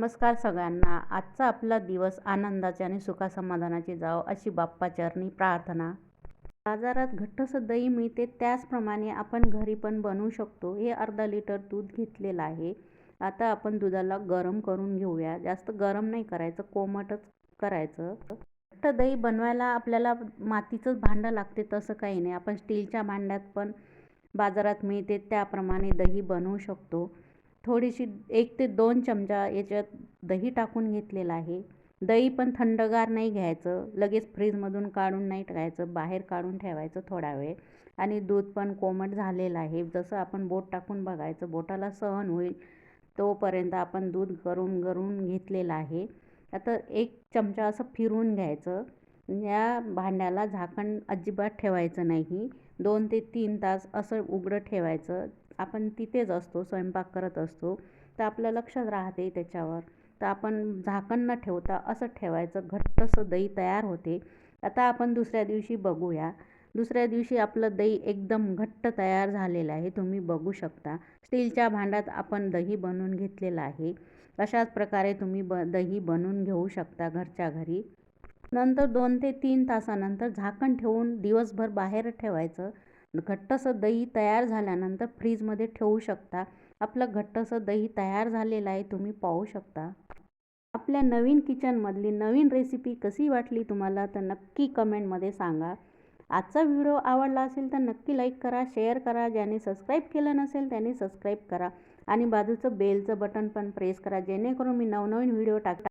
नमस्कार सगळ्यांना. आजचा आपला दिवस आनंदाची आणि सुखासमाधानाची जावं अशी बाप्पाचरणी प्रार्थना. बाजारात घट्टसं दही मिळते त्याचप्रमाणे आपण घरी पण बनवू शकतो. हे अर्धा लिटर दूध घेतलेलं आहे. आता आपण दुधाला गरम करून घेऊया. जास्त गरम नाही करायचं कोमटच करायचं. घट्ट दही बनवायला आपल्याला मातीचंच भांडं लागते तसं काही नाही. आपण स्टीलच्या भांड्यात पण बाजारात मिळते त्याप्रमाणे दही बनवू शकतो. थोडीशी एक ते दोन चमचा याच्यात दही टाकून घेतलेलं आहे. दही पण थंडगार नाही घ्यायचं. लगेच फ्रीजमधून काढून नाही ठेवायचं बाहेर काढून ठेवायचं थोडा वेळ. आणि दूध पण कोमट झालेलं आहे. जसं आपण बोट टाकून बघायचं बोटाला सहन होईल तोपर्यंत आपण दूध गरम गरून घेतलेलं आहे. आता एक चमचा असं फिरून घ्यायचं. या भांड्याला झाकण अजिबात ठेवायचं नाही. दोन ते तीन तास असं उघडं ठेवायचं. आपण तिथेच असतो स्वयंपाक करत असतो तर आपलं लक्षच राहते त्याच्यावर. तर आपण झाकण न ठेवता असं ठेवायचं घट्टसं दही तयार होते. आता आपण दुसऱ्या दिवशी बघूया. दुसऱ्या दिवशी आपलं दही एकदम घट्ट तयार झालेलं आहे तुम्ही बघू शकता. स्टीलच्या भांड्यात आपण दही बनवून घेतलेलं आहे. अशाच प्रकारे तुम्ही ब दही बनवून घेऊ शकता घरच्या घरी. नंतर दोन ते तीन तासानंतर झाकण ठेवून दिवसभर बाहेर ठेवायचं. घट्टसं दही तयार झाल्यानंतर फ्रीजमध्ये ठेवू शकता. आपलं घट्टसं दही तयार झालेलं आहे तुम्ही पाहू शकता. आपल्या नवीन किचनमधली नवीन रेसिपी कशी वाटली तुम्हाला तर नक्की कमेंटमध्ये सांगा. आजचा व्हिडिओ आवडला असेल तर नक्की लाईक करा शेअर करा. ज्याने सबस्क्राईब केलं नसेल त्याने सबस्क्राईब करा. आणि बाजूचं बेलचं बटन पण प्रेस करा जेणेकरून मी नवनवीन व्हिडिओ टाकता